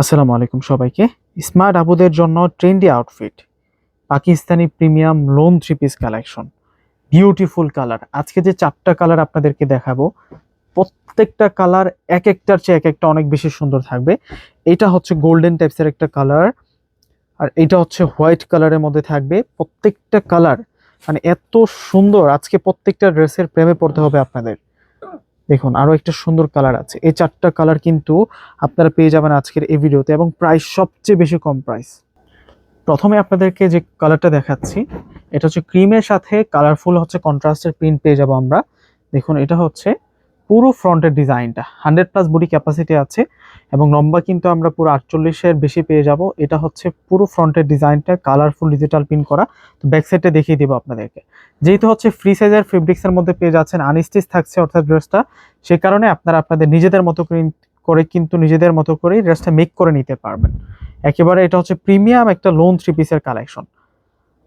আসসালামু আলাইকুম সবাইকে। স্মার্ট আবুদের জন্য trendy outfit. Pakistani premium lawn three piece collection. Beautiful colour. আজকে যে চারটা কালার আপনাদেরকে দেখাবো, প্রত্যেকটা কালার এক একটার চেয়ে এক একটা অনেক বেশি সুন্দর থাকবে। এটা হচ্ছে গোল্ডেন টাইপসের একটা কালার। আর এটা হচ্ছে হোয়াইট কালারের মধ্যে থাকবে। প্রত্যেকটা কালার মানে এত সুন্দর। আজকে প্রত্যেকটা ড্রেসের প্রেমে পড়তে হবে আপনাদের। দেখুন আরও একটা সুন্দর কালার আছে। এই চারটা কালার কিন্তু আপনারা পেয়ে যাবেন আজকের এই ভিডিওতে এবং প্রাইস সবচেয়ে বেশি কম প্রাইস প্রথমে আপনাদেরকে যে কালারটা দেখাচ্ছি, এটা হচ্ছে ক্রিমের সাথে কালারফুল হচ্ছে কন্ট্রাস্টের প্রিন্ট পেয়ে যাব আমরা। দেখুন, এটা হচ্ছে পুরো ফ্রন্টের ডিজাইনটা হান্ড্রেড প্লাস বডি ক্যাপাসিটি আছে। এবং লম্বা কিন্তু আমরা পুরো আটচল্লিশের বেশি পেয়ে যাব। এটা হচ্ছে পুরো ফ্রন্টের ডিজাইনটা কালারফুল ডিজিটাল প্রিন্ট করা। তো ব্যাক সাইডটা দেখিয়ে দেবো আপনাদেরকে। যেহেতু হচ্ছে ফ্রি সাইজের ফেব্রিক্সের মধ্যে পেয়ে যাচ্ছেন আনস্টিচ থাকছে অর্থাৎ ড্রেসটা সে কারণে আপনারা আপনাদের নিজেদের মতো করে করে কিন্তু নিজেদের মতো করেই ড্রেসটা মেক করে নিতে পারবেন। একেবারে এটা হচ্ছে প্রিমিয়াম একটা লোন থ্রি পিসের কালেকশন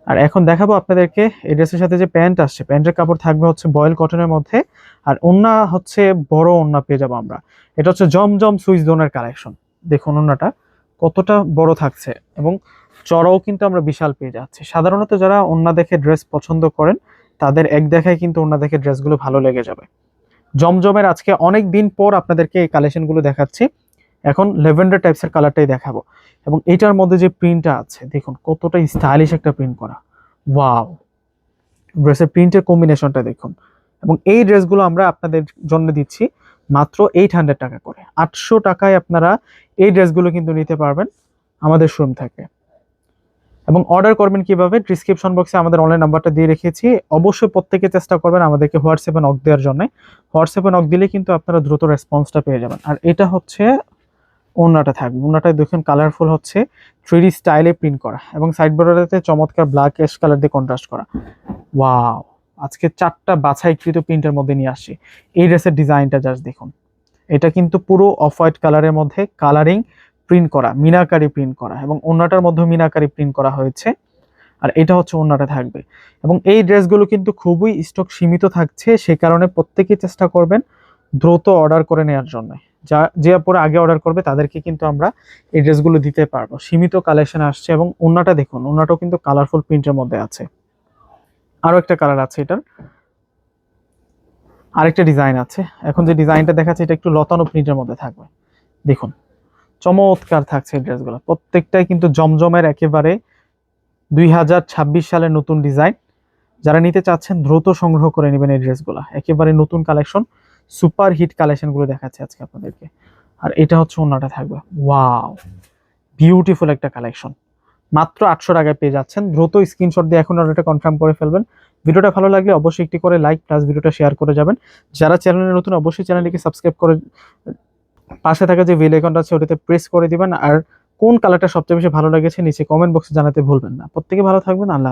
আর এখন দেখাবো আপনাদেরকে এই ড্রেসের সাথে যে প্যান্ট আসছে প্যান্টের কাপড় থাকবে হচ্ছে বয়েল কটনের মধ্যে। আর ওন্না হচ্ছে বড় ওন্না পেয়ে যাব আমরা। এটা হচ্ছে জমজম সুইচ জোনের কালেকশন দেখুন ওন্নাটা কতটা বড় থাকছে এবং চড়াও কিন্তু আমরা বিশাল পেয়ে যাচ্ছি। সাধারণত যারা ওন্না দেখে ড্রেস পছন্দ করেন, তাদের এক দেখায় কিন্তু ওন্না দেখে ড্রেসগুলো ভালো লেগে যাবে। জমজমের আজকে অনেক দিন পর আপনাদেরকে এই কালেকশনগুলো দেখাচ্ছি। এখন লেভেন্ডার টাইপসের কালারটাই দেখাবো। এবং এটার মধ্যে যে প্রিন্টটা আছে, দেখুন কতটা স্টাইলিশ একটা প্রিন্ট করা। ওয়াও ড্রেসের প্রিন্টের কম্বিনেশনটা দেখুন। এবং এই ড্রেসগুলো আমরা আপনাদের জন্য দিচ্ছি মাত্র এইট হান্ড্রেড টাকা করে। আটশো টাকায় আপনারা এই ড্রেসগুলো কিন্তু নিতে পারবেন আমাদের শোরুম থেকে। এবং অর্ডার করবেন কীভাবে? ডিসক্রিপশন বক্সে আমাদের অনলাইন নাম্বারটা দিয়ে রেখেছি। অবশ্যই প্রত্যেকে চেষ্টা করবেন আমাদেরকে হোয়াটসঅ্যাপে নক দেওয়ার জন্য। হোয়াটসঅ্যাপে নক দিলে কিন্তু আপনারা দ্রুত রেসপন্সটা পেয়ে যাবেন। আর এটা হচ্ছে ওনাটা থাকবে। ওনাটা দেখুন কালারফুল হচ্ছে। থ্রি স্টাইলে প্রিন্ট করা। এবং সাইড বর্ডারতে চমৎকার ব্ল্যাক অ্যাশ কালার দিয়ে কন্ট্রাস্ট করা। ওয়াও আজকে চারটা বাছাইকৃত প্রিন্টের মধ্যে নিয়ে আসছি এই ড্রেসের ডিজাইনটা জাস্ট দেখুন। এটা কিন্তু পুরো অফ হোয়াইট কালারের মধ্যে কালারিং প্রিন্ট করা, মিনাকারি প্রিন্ট করা এবং ওনাটার মধ্যে মিনাকারি প্রিন্ট করা হয়েছে। আর এটা হচ্ছে ওনাটা থাকবে। এবং এই ড্রেসগুলো কিন্তু খুবই স্টক সীমিত থাকছে, সে কারণে প্রত্যেকেই চেষ্টা করবেন দ্রুত অর্ডার করে নেওয়ার জন্য। যা, যে পরে আগে অর্ডার করবে তাদেরকে কিন্তু আমরা এই ড্রেসগুলো দিতে পারব। সীমিত কালেকশন আসছে এবং ওনাটা দেখুন ওনাটাও কিন্তু কালারফুল প্রিন্টের মধ্যে আছে। আরও একটা কালার আছে এটার। আরেকটা ডিজাইন আছে। এখন যে ডিজাইনটা দেখাচ্ছে, এটা একটু লতানো প্রিন্টের মধ্যে থাকবে। দেখুন, চমৎকার থাকছে এই ড্রেসগুলো প্রত্যেকটাই কিন্তু জমজমের একেবারে দুই হাজার ছাব্বিশ সালের নতুন ডিজাইন যারা নিতে চাচ্ছেন, দ্রুত সংগ্রহ করে নেবেন এই ড্রেসগুলো একেবারে নতুন কালেকশন সুপার হিট কালেকশনগুলো দেখাচ্ছে আজকে আপনাদেরকে। আর এটা হচ্ছে অন্যটা থাকবে। ওয়াও বিউটিফুল একটা কালেকশন মাত্র আটশো টাকায় পেয়ে যাচ্ছেন। দ্রুত স্ক্রিনশট দিয়ে এখন অর্ডারটা কনফার্ম করে ফেলবেন। ভিডিওটা ভালো লাগলে অবশ্যই একটি করে লাইক প্লাস ভিডিওটা শেয়ার করে যাবেন। যারা চ্যানেলে নতুন, অবশ্যই চ্যানেলটিকে সাবস্ক্রাইব করে, পাশে থাকা যে বেল আইকনটা আছে, ওটাতে প্রেস করে দিবেন। আর কোন কালারটা সবচেয়ে বেশি ভালো লেগেছে, নিচে কমেন্ট বক্সে জানাতে ভুলবেন না। প্রত্যেকে ভালো থাকবেন, আল্লাহ